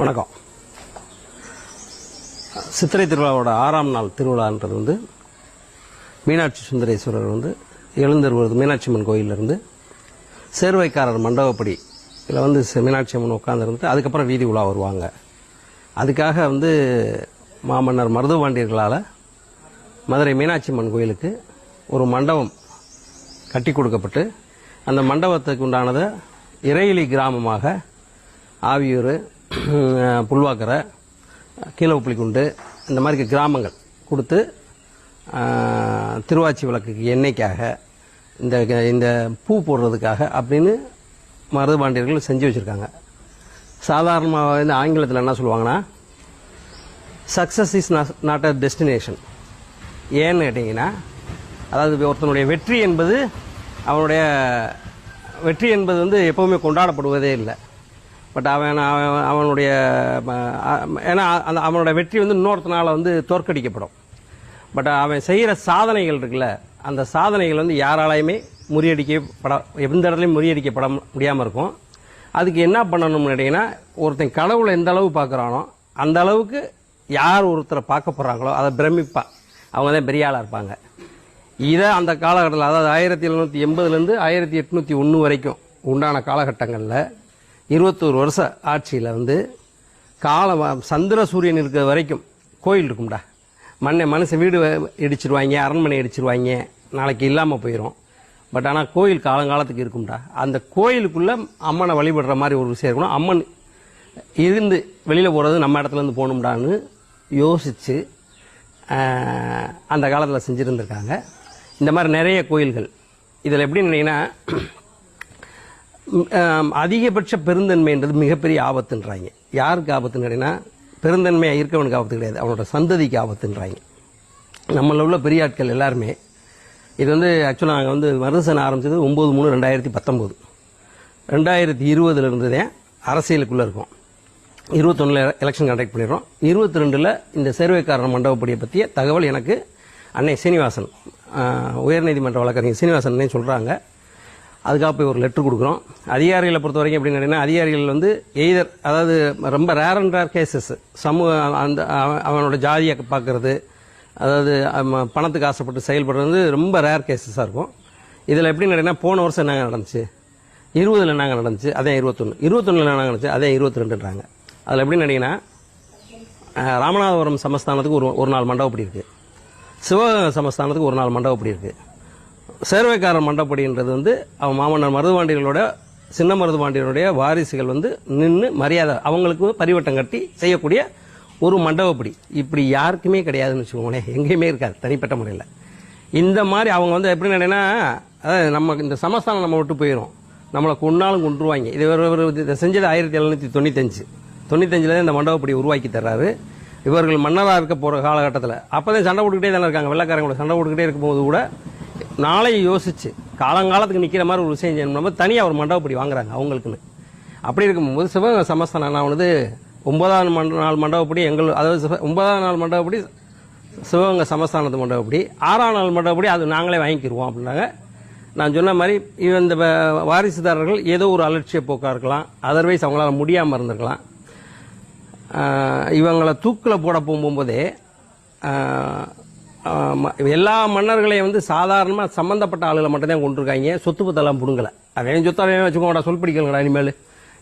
வணக்கம். சித்திரை திருவிழாவோட ஆறாம் நாள் திருவிழான்றது வந்து மீனாட்சி சுந்தரேஸ்வரர் வந்து எழுந்தருவது மீனாட்சி அம்மன் கோயிலிருந்து சேர்வைக்காரர் மண்டபப்படி இதில் வந்து மீனாட்சி அம்மன் உட்காந்துருந்து அதுக்கப்புறம் வீதி உலா வருவாங்க. அதுக்காக வந்து மாமன்னர் மருதுபாண்டியர்களால் மதுரை மீனாட்சி அம்மன் கோயிலுக்கு ஒரு மண்டபம் கட்டி கொடுக்கப்பட்டு அந்த மண்டபத்துக்கு உண்டானதை இறையிலி கிராமமாக ஆவியூர் புல்வாக்கரை கீழப்புலிக்குண்டு இந்த மாதிரி கிராமங்கள் கொடுத்து திருவாச்சி விளக்குக்கு எண்ணெய்க்காக இந்த இந்த பூ போடுறதுக்காக அப்படின்னு மருதுபாண்டியர்கள் செஞ்சு வச்சுருக்காங்க. சாதாரணமாக வந்து ஆங்கிலத்தில் என்ன சொல்லுவாங்கன்னா success is not a destination ஏன்னு கேட்டிங்கன்னா அதாவது ஒருத்தனுடைய வெற்றி என்பது அவனுடைய வெற்றி என்பது வந்து எப்போவுமே கொண்டாடப்படுவதே இல்லை. பட் அவன் அவன் அவனுடைய ஏன்னா அந்த அவனோட வெற்றி வந்து இன்னொருத்தனால வந்து தோற்கடிக்கப்படும். பட் அவன் செய்கிற சாதனைகள் இருக்குல்ல அந்த சாதனைகள் வந்து யாராலையுமே முறியடிக்கப்பட எந்த இடத்துலையும் முறியடிக்கப்பட முடியாமல் இருக்கும். அதுக்கு என்ன பண்ணணும்னு கேட்டிங்கன்னா ஒருத்தன் கடவுளை எந்த அளவு பார்க்குறானோ அந்த அளவுக்கு யார் ஒருத்தரை பார்க்க போகிறாங்களோ அதை பிரமிப்பா. அவங்க தான் பெரிய ஆளாக இருப்பாங்க. இதை அந்த காலகட்டத்தில் அதாவது ஆயிரத்தி எழுநூற்றி எண்பதுலேருந்து ஆயிரத்தி எட்நூற்றி ஒன்று வரைக்கும் உண்டான காலகட்டங்களில் இருபத்தோரு வருஷ ஆட்சியில் வந்து காலம் சந்திர சூரியன் இருக்கிற வரைக்கும் கோயில் இருக்கும்டா. மண்ணை மனுஷன் வீடு இடிச்சிருவாங்க அரண்மனை இடிச்சிருவாங்க நாளைக்கு இல்லாமல் போயிடும் பட் ஆனால் கோயில் காலங்காலத்துக்கு இருக்கும்டா. அந்த கோயிலுக்குள்ளே அம்மனை வழிபடுற மாதிரி ஒரு விஷயம் இருக்கணும். அம்மன் இருந்து வெளியில் போகிறது நம்ம இடத்துலேருந்து போகணும்டான்னு யோசித்து அந்த காலத்தில் செஞ்சுருந்துருக்காங்க. இந்த மாதிரி நிறைய கோயில்கள். இதில் எப்படி நினைங்கன்னா அதிகபட்ச பெருந்தன்மைன்றது மிகப்பெரிய ஆபத்துன்றாங்க. யாருக்கு ஆபத்துன்னு கேட்டிங்கன்னா பெருந்தன்மையாக இருக்கவனுக்கு ஆபத்து கிடையாது. அவனோட சந்ததிக்கு ஆபத்துன்றாங்க. நம்மள உள்ள பெரிய ஆட்கள் எல்லாருமே இது வந்து ஆக்சுவலாக நாங்கள் வந்து வருஷன் ஆரம்பிச்சது ஒம்பது மூணு ரெண்டாயிரத்தி பத்தொம்போது ரெண்டாயிரத்தி இருபதுல இருந்ததே அரசியலுக்குள்ளே இருக்கும். இருபத்தொன்னில் எலெக்ஷன் கண்டக்ட் பண்ணிடுறோம். இருபத்தி ரெண்டில் இந்த சேர்வைக்காரன் மண்டபப்படியை பற்றிய தகவல் எனக்கு அன்னை சீனிவாசன் உயர்நீதிமன்ற வழக்கறிஞர் சீனிவாசன் சொல்கிறாங்க அதுக்காக போய் ஒரு லெட்ரு கொடுக்குறோம். அதிகாரிகளை பொறுத்த வரைக்கும் எப்படின்னு கேட்டீங்கன்னா அதிகாரிகள் வந்து எய்தர் அதாவது ரொம்ப ரேர் அண்ட் ரேர் கேசஸ் சமூக அந்த அவன் அவனோட ஜாதியை பார்க்கறது அதாவது பணத்துக்கு ஆசைப்பட்டு செயல்படுறது வந்து ரொம்ப ரேர் கேசஸாக இருக்கும். இதில் எப்படின்னு கேட்டிங்கன்னா போன வருஷம் என்னங்க நடந்துச்சு? இருபதில் என்னங்க நடந்துச்சு? அதே இருபத்தொன்று இருபத்தொன்னில் என்ன நடந்துச்சு? அதே இருபத்தி ரெண்டுன்றாங்க அதில் எப்படின்னு நினைங்கன்னா ராமநாதபுரம் சமஸ்தானத்துக்கு ஒரு ஒரு நாள் மண்டபப்படி இருக்குது சிவகங்கை சமஸ்தானத்துக்கு ஒரு நாள் மண்டபப்படி இருக்குது சேர்வைக்காரர் மண்டப்படின்றது வந்து அவன் மாமன்னர் மருதுபாண்டியர்களோட சின்ன மருதுபாண்டியனுடைய வாரிசுகள் வந்து நின்று மரியாதை அவங்களுக்கு பரிவட்டம் கட்டி செய்யக்கூடிய ஒரு மண்டபப்படி. இப்படி யாருக்குமே கிடையாதுன்னு வச்சுக்கோங்களேன். எங்கேயுமே இருக்காது தனிப்பட்ட முறையில். இந்த மாதிரி அவங்க வந்து எப்படி நினைனா அதாவது நம்ம இந்த சமஸ்தானம் நம்ம விட்டு போயிடும் நம்மளை கொண்டாலும் கொண்டுருவாங்க இது ஒரு செஞ்சது ஆயிரத்தி எழுநூற்றி தொண்ணூத்தஞ்சு. தொண்ணூத்தஞ்சில் இந்த மண்டபப்படி உருவாக்கி தர்றாரு. இவர்கள் மன்னராக இருக்க போகிற காலகட்டத்தில் அப்போ தான் சண்டை போட்டுக்கிட்டே தானே இருக்காங்க. வெள்ளக்காரங்களோட சண்டை போட்டுக்கிட்டே இருக்கும்போது கூட நாளைய யோசிச்சு காலங்காலத்துக்கு நிற்கிற மாதிரி ஒரு விஷயம் செய்யணும். தனியாக ஒரு மண்டபப்படி வாங்குறாங்க அவங்களுக்குன்னு. அப்படி இருக்கும்போது சிவகங்கை சமஸ்தானம் நான் வந்து ஒன்பதாம் மண்ட நாள் மண்டபப்படி எங்கள் அதாவது சிவ- ஒன்பதாம் நாள் மண்டபப்படி சிவகங்கை சமஸ்தானத்து மண்டபப்படி ஆறாம் நாள் மண்டபப்படி அது நாங்களே வாங்கிக்கிடுவோம் அப்படின்னாங்க. நான் சொன்ன மாதிரி இவன் இந்த வ- வாரிசுதாரர்கள் ஏதோ ஒரு அலட்சிய போக்காக இருக்கலாம். அதர்வைஸ் அவங்களால முடியாமல் இருந்திருக்கலாம். இவங்களை தூக்கில் போட போகும்போதே எல்லா மன்னர்களையும் வந்து சாதாரணமாக சம்மந்தப்பட்ட ஆளுகளை மட்டும்தான் கொண்டிருக்காங்க. சொத்து பத்தெல்லாம் பிடுங்கலை. அவன் சொத்து அவன் வச்சுக்கோங்கடா சொல் பிடிக்கலங்கடா இனிமேல்.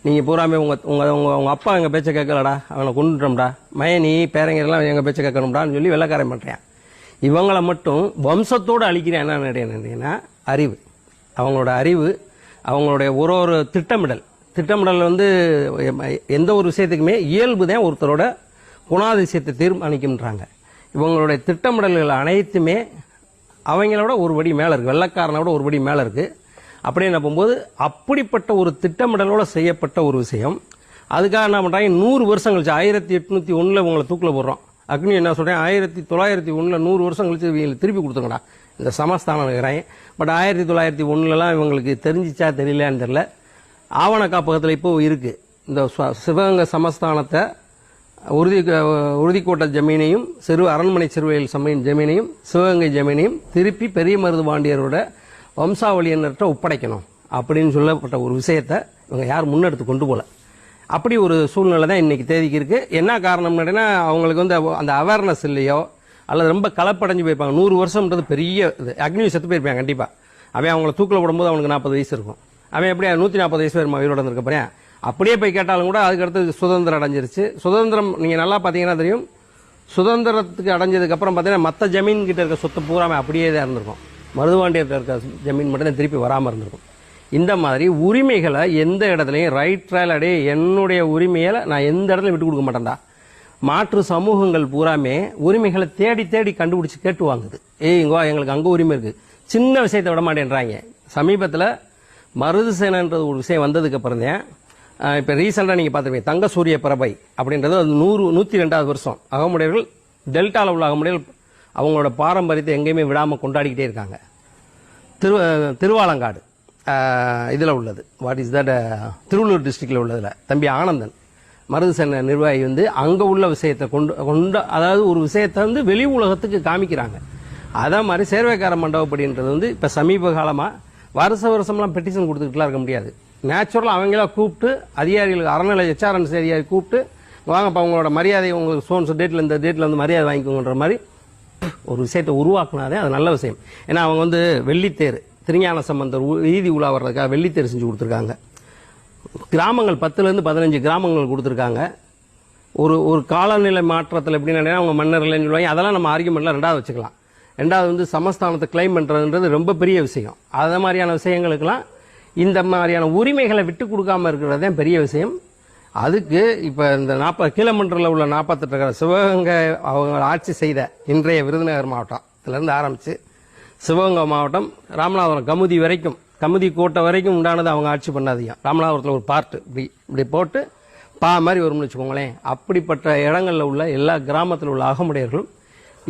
நீங்கள் பூராமே உங்கள் உங்கள் உங்கள் உங்கள் அப்பா எங்கள் பேச்சை கேட்கலடா அவனை கொண்டுட்டோம்டா மயனி பேரங்கெல்லாம் எங்கள் பேச்சை கேட்கணும்டான்னு சொல்லி வெள்ளக்காரன் பண்ணுறேன் இவங்களை மட்டும் வம்சத்தோடு அழிக்கிறேன். என்ன நினைக்கிறேன்னா அறிவு. அவங்களோட அறிவு அவங்களுடைய ஒரு ஒரு திட்டமிடல். திட்டமிடல் வந்து எந்த ஒரு விஷயத்துக்குமே இயல்பு தான் ஒருத்தரோட குணாதிசயத்தை தீர்மானிக்கும்ன்றாங்க. இவங்களுடைய திட்டமிடல்கள் அனைத்துமே அவங்களோட ஒரு படி மேலே இருக்குது வெள்ளக்காரனோட ஒரு படி மேலே இருக்குது அப்படின்னு போகும்போது அப்படிப்பட்ட ஒரு திட்டமிடலோட செய்யப்பட்ட ஒரு விஷயம். அதுக்காக என்ன பண்ணுறாங்க நூறு வருஷம் கழிச்சு ஆயிரத்தி எட்நூற்றி ஒன்றில் உங்களை தூக்கில் போடுறோம். அக்னி என்ன சொல்கிறேன் ஆயிரத்தி தொள்ளாயிரத்தி ஒன்றில் நூறு வருஷம் கழிச்சு இவங்களுக்கு திருப்பி கொடுத்துருங்கடா. இந்த சமஸ்தானம் இருக்கிறாங்க. பட் ஆயிரத்தி தொள்ளாயிரத்தி ஒன்றுலலாம் இவங்களுக்கு தெரிஞ்சிச்சா தெரியலான்னு தெரில ஆவண காப்பகத்தில் இப்போ இருக்குது இந்த சிவகங்கை சமஸ்தானத்தை உறுதி உறுதிக்கோட்டை ஜமீனையும் சிறு அரண்மனை சிறுவையில் சமையின் ஜமீனையும் சிவகங்கை ஜமீனையும் திருப்பி பெரிய மருது பாண்டியரோட வம்சாவளியினர்கிட்ட ஒப்படைக்கணும் அப்படின்னு சொல்லப்பட்ட ஒரு விஷயத்தை இவங்க யார் முன்னெடுத்து கொண்டு போல. அப்படி ஒரு சூழ்நிலை தான் இன்னைக்கு தேதிக்கு இருக்குது என்ன காரணம் கேட்டீங்கன்னா அவங்களுக்கு வந்து அந்த அவேர்னஸ் இல்லையோ அல்லது ரொம்ப கலப்படைஞ்சு போயிருப்பாங்க. நூறு வருஷம்ன்றது பெரிய இது. அக்னி செத்து போயிருப்பாங்க கண்டிப்பாக அவன் அவங்கள தூக்கில் போடும்போது அவனுக்கு நாற்பது வயசு இருக்கும். அவன் எப்படி நூற்றி நாற்பது வயசு வருமா உயிரோட இருந்திருக்க போறேன்? அப்படியே போய் கேட்டாலும் கூட அதுக்கு அடுத்து சுதந்திரம் அடைஞ்சிருச்சு. சுதந்திரம் நீங்கள் நல்லா பார்த்தீங்கன்னா தெரியும். சுதந்திரத்துக்கு அடைஞ்சதுக்கு அப்புறம் பார்த்தீங்கன்னா மற்ற ஜமீன் கிட்ட இருக்க சொத்து பூராமே அப்படியே தான் இருந்திருக்கும். மருதுவாண்டியத்தில் இருக்க ஜமீன் மட்டும் தான் திருப்பி வராமல் இருந்திருக்கும். இந்த மாதிரி உரிமைகளை எந்த இடத்துலையும் ரைட் ட்ரையல் அடைய என்னுடைய உரிமையை நான் எந்த இடத்துலையும் விட்டு கொடுக்க மாட்டேன்டா. மாற்று சமூகங்கள் பூராமே உரிமைகளை தேடி தேடி கண்டுபிடிச்சி கேட்டு வாங்குது. ஏய் இங்கோ எங்களுக்கு அங்கே உரிமை இருக்குது சின்ன விஷயத்தை விட மாட்டேன்றாங்க. சமீபத்தில் மருது சேனன்றது ஒரு விஷயம் வந்ததுக்கு அப்புறம் தான் இப்போ ரீசெண்டாக நீங்கள் பார்த்துருப்பீங்க தங்க சூரிய பறவை அப்படின்றது அது நூறு நூற்றி ரெண்டாவது வருஷம். அகமுடையர்கள் டெல்டாவில் உள்ள அகமுடையர்கள் அவங்களோட பாரம்பரியத்தை எங்கேயுமே விடாமல் கொண்டாடிக்கிட்டே இருக்காங்க. திரு திருவாலங்காடு இதில் உள்ளது. வாட் இஸ் தட் திருவள்ளூர் டிஸ்ட்ரிக்டில் உள்ளதில். தம்பி ஆனந்தன் மருது சேன நிர்வாகி வந்து அங்கே உள்ள விஷயத்தை கொண்டு கொண்டு அதாவது ஒரு விஷயத்தை வந்து வெளி உலகத்துக்கு காமிக்கிறாங்க. அதே மாதிரி சேர்வைக்கார மண்டபப்படின்றது வந்து இப்போ சமீப காலமாக வருஷ வருஷம்லாம் பெட்டிஷன் கொடுத்துக்கிட்டுலாம் இருக்க முடியாது. நேச்சுரலாக அவங்களா கூப்பிட்டு அதிகாரிகளுக்கு அறநிலை ஹெச்ஆர்என்சி அதிகாரி கூப்பிட்டு வாங்கப்பா உங்களோட மரியாதை உங்களுக்கு சோன்ஸ் டேட்டில் இந்த டேட்டில் வந்து மரியாதை வாங்கிக்கோங்கன்ற மாதிரி ஒரு விஷயத்தை உருவாக்குனாதே அது நல்ல விஷயம். ஏன்னா அவங்க வந்து வெள்ளித்தேர் திருஞான சம்பந்தர் வீதி உலா வர்றதுக்காக வெள்ளித்தேர் செஞ்சு கொடுத்துருக்காங்க. கிராமங்கள் பத்துலேருந்து பதினஞ்சு கிராமங்கள் கொடுத்துருக்காங்க. ஒரு ஒரு காலநிலை மாற்றத்தில் எப்படின்னா அவங்க மன்னர்கள்னு சொல்லுவாங்க. அதெல்லாம் நம்ம ஆர்குமெண்ட்ல ரெண்டாவது வச்சுக்கலாம். ரெண்டாவது வந்து சமஸ்தானத்தை கிளைம் பண்ணுறதுன்றது ரொம்ப பெரிய விஷயம். அதை மாதிரியான விஷயங்களுக்கெல்லாம் இந்த மாதிரியான உரிமைகளை விட்டு கொடுக்காம இருக்கிறது தான் பெரிய விஷயம். அதுக்கு இப்போ இந்த நாற்பது கிலோமீட்டரில் உள்ள நாற்பத்தெட்டு சிவகங்கை அவங்க ஆட்சி செய்த இன்றைய விருதுநகர் மாவட்டத்திலேருந்து ஆரம்பித்து சிவகங்கை மாவட்டம் ராமநாதபுரம் கமுதி வரைக்கும் கமுதி கோட்டை வரைக்கும் உண்டானது அவங்க ஆட்சி பண்ணாதீங்க ராமநாதபுரத்தில் ஒரு பார்ட்டு இப்படி இப்படி போட்டு பா மாதிரி வரும்னு வச்சுக்கோங்களேன். அப்படிப்பட்ட இடங்களில் உள்ள எல்லா கிராமத்தில் உள்ள அகமுடையர்களும்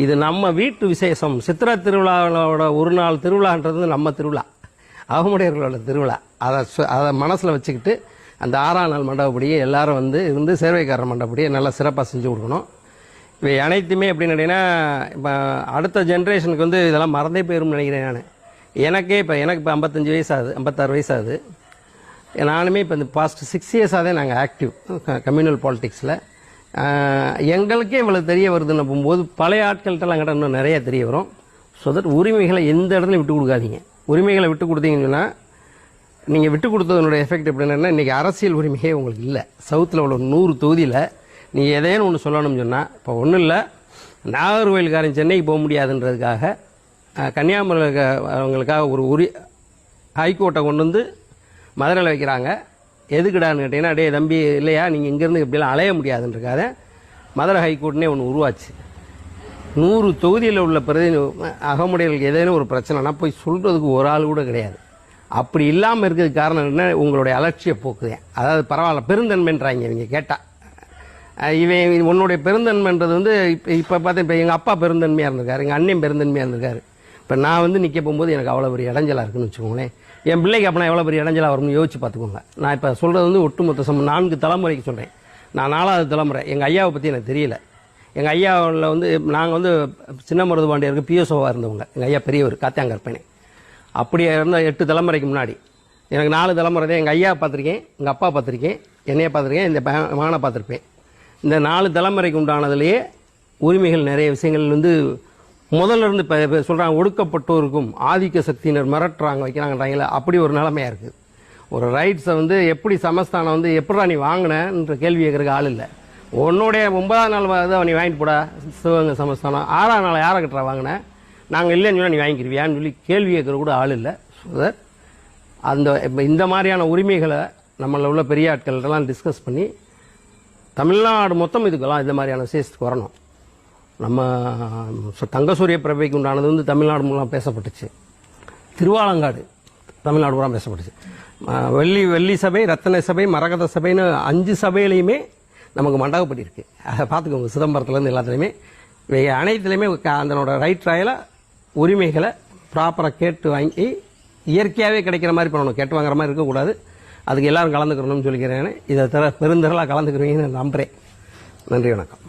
இது நம்ம வீட்டு விசேஷம். சித்திரை திருவிழாவோட ஒரு நாள் திருவிழான்றது நம்ம திருவிழா. அவமுடையர்களோட திருவிழா. அதை சு- அதை மனசில் வச்சுக்கிட்டு அந்த ஆறாம் நாள் மண்டபப்படியே எல்லாரும் வந்து இருந்து சேர்வைக்காரர் மண்டபப்படியே நல்லா சிறப்பாக செஞ்சு கொடுக்கணும். இவை அனைத்துமே எப்படின்னு கேட்டீங்கன்னா இப்போ அடுத்த ஜென்ரேஷனுக்கு வந்து இதெல்லாம் மறந்தே போயிடும்னு நினைக்கிறேன் நான். எனக்கே இப்போ எனக்கு இப்போ ஐம்பத்தஞ்சு வயசு ஆகுது ஐம்பத்தாறு வயசு ஆகுது நானுமே இப்போ இந்த பாஸ்ட் சிக்ஸ் இயர்ஸாக தான் நாங்கள் ஆக்டிவ் கம்யூனல் பாலிட்டிக்ஸில் எங்களுக்கே இவ்வளோ தெரிய வருதுன்னு போகும்போது பழைய ஆட்கள்கிட்டலாம் கிட்ட இன்னும் நிறைய தெரிய வரும். ஸோ தட் உரிமைகளை எந்த இடத்துலையும் விட்டு கொடுக்காதீங்க. உரிமைகளை விட்டு கொடுத்தீங்கன்னா நீங்கள் விட்டு கொடுத்ததனுடைய எஃபெக்ட் எப்படின்னா இன்றைக்கி அரசியல் உரிமையே உங்களுக்கு இல்லை. சவுத்தில் உள்ள நூறு தொகுதியில் நீங்கள் எதையும் ஒன்று சொல்லணும்னு சொன்னால் இப்போ ஒன்றும் இல்லை. நாகர்கோயிலுக்காரன் சென்னைக்கு போக முடியாதுன்றதுக்காக அஹ், கன்னியாகுமரியில் இருக்க அவங்களுக்காக ஒரு உரி ஹைகோர்ட்டை கொண்டு வந்து மதுரையில் வைக்கிறாங்க. எதுக்குடான்னு கேட்டிங்கன்னா அடே தம்பி இல்லையா? நீங்கள் இங்கேருந்து இப்படிலாம் அலைய முடியாதுன்றக்காக மதுரை ஹைகோர்ட்னே ஒன்று உருவாச்சு. நூறு தொகுதியில் உள்ள பிரதி அகமுடையர்களுக்கு ஏதேனும் ஒரு பிரச்சனைனா போய் சொல்கிறதுக்கு ஒரு ஆள் கூட கிடையாது. அப்படி இல்லாமல் இருக்கிறதுக்கு காரணம் என்ன? உங்களுடைய அலட்சிய போக்குதேன் அதாவது பரவாயில்ல பெருந்தன்மைன்றாங்க இவங்க கேட்டால் இவன் இவன் உன்னுடைய பெருந்தன்மைன்றது வந்து இப்போ இப்போ பார்த்தா இப்போ எங்கள் அப்பா பெருந்தன்மையாக இருந்திருக்காரு எங்கள் அண்ணன் பெருந்தன்மையாக இருந்திருக்காரு. இப்போ நான் வந்து நிற்க போகும்போது எனக்கு அவ்வளோ பெரிய இடைஞ்சலாக இருக்குன்னு வச்சுக்கோங்களேன். என் பிள்ளைக்கு அப்போ எவ்வளோ பெரிய இடைஞ்சலாக வரும்னு யோசிச்சு பார்த்துக்கோங்க. நான் இப்போ சொல்கிறது வந்து ஒட்டுமொத்த சம நான்கு தலைமுறைக்கு சொல்கிறேன் நான் நாலாவது தலைமுறை. எங்கள் ஐயாவை பற்றி எனக்கு தெரியல. எங்கள் ஐயாவில் வந்து நாங்கள் வந்து சின்ன மருது பாண்டியருக்கு பிஎஸ்ஓவாக இருந்தவங்க. எங்கள் ஐயா பெரியவர் காத்தியாங்கற்பனை அப்படியே இருந்த எட்டு தலைமுறைக்கு முன்னாடி. எனக்கு நாலு தலைமுறை தான். எங்கள் ஐயா பார்த்துருக்கேன் எங்கள் அப்பா பார்த்துருக்கேன் என்னையை பார்த்துருக்கேன் இந்த மகனை பார்த்துருப்பேன். இந்த நாலு தலைமுறைக்கு உண்டானதுலேயே உரிமைகள் நிறைய விஷயங்கள் வந்து முதல்ல இருந்து இப்போ சொல்கிறாங்க ஒடுக்கப்பட்டோருக்கும் ஆதிக்க சக்தியினர் மிரட்டுறாங்க வைக்கிறாங்கன்றாங்களே அப்படி ஒரு நிலைமையாக இருக்குது ஒரு ரைட்ஸை வந்து எப்படி சமஸ்தானம் வந்து எப்படா நீ வாங்கினன்ற கேள்வி கேட்குறக்கு ஆள் இல்லை. உன்னுடைய ஒன்பதாம் நாள் தான் நீ வாங்கிட்டு போடா. சிவகங்கை சமஸ்தானம். ஆறாம் நாள் யாரை கிட்ட வாங்கினேன் நாங்கள் இல்லைன்னு சொன்னா நீ வாங்கிக்கிருவியான்னு சொல்லி கேள்வி கேட்குற கூட ஆள் இல்லை ஸோ அந்த இப்போ இந்த மாதிரியான உரிமைகளை நம்மளில் உள்ள பெரிய ஆட்கள்கிட்டலாம் டிஸ்கஸ் பண்ணி தமிழ்நாடு மொத்தம் இதுக்கெல்லாம் இந்த மாதிரியான விசேஷத்துக்கு வரணும். நம்ம தங்கசூரிய பிரபைக்கு உண்டானது வந்து தமிழ்நாடு மூலம் பேசப்பட்டுச்சு. திருவாலங்காடு தமிழ்நாடு பூரா பேசப்பட்டுச்சு. வெள்ளி வெள்ளி சபை ரத்தன சபை மரகத சபைன்னு அஞ்சு சபையிலையுமே நமக்கு மண்டபப்படி இருக்குது அதை பார்த்துக்கோங்க சிதம்பரத்துலேருந்து எல்லாத்துலேயுமே. இவை அனைத்துலேயுமே அதனோட ரைட் ராயில உரிமைகளை ப்ராப்பராக கேட்டு வாங்கி இயற்கையாகவே கிடைக்கிற மாதிரி பண்ணணும். கேட்டு வாங்குற மாதிரி இருக்கக்கூடாது. அதுக்கு எல்லாரும் கலந்துக்கிறணும்னு சொல்லிக்கிறேன். இதை தர பெருந்திரளாக கலந்துக்கிறீங்கன்னு நம்புகிறேன் நன்றி வணக்கம்.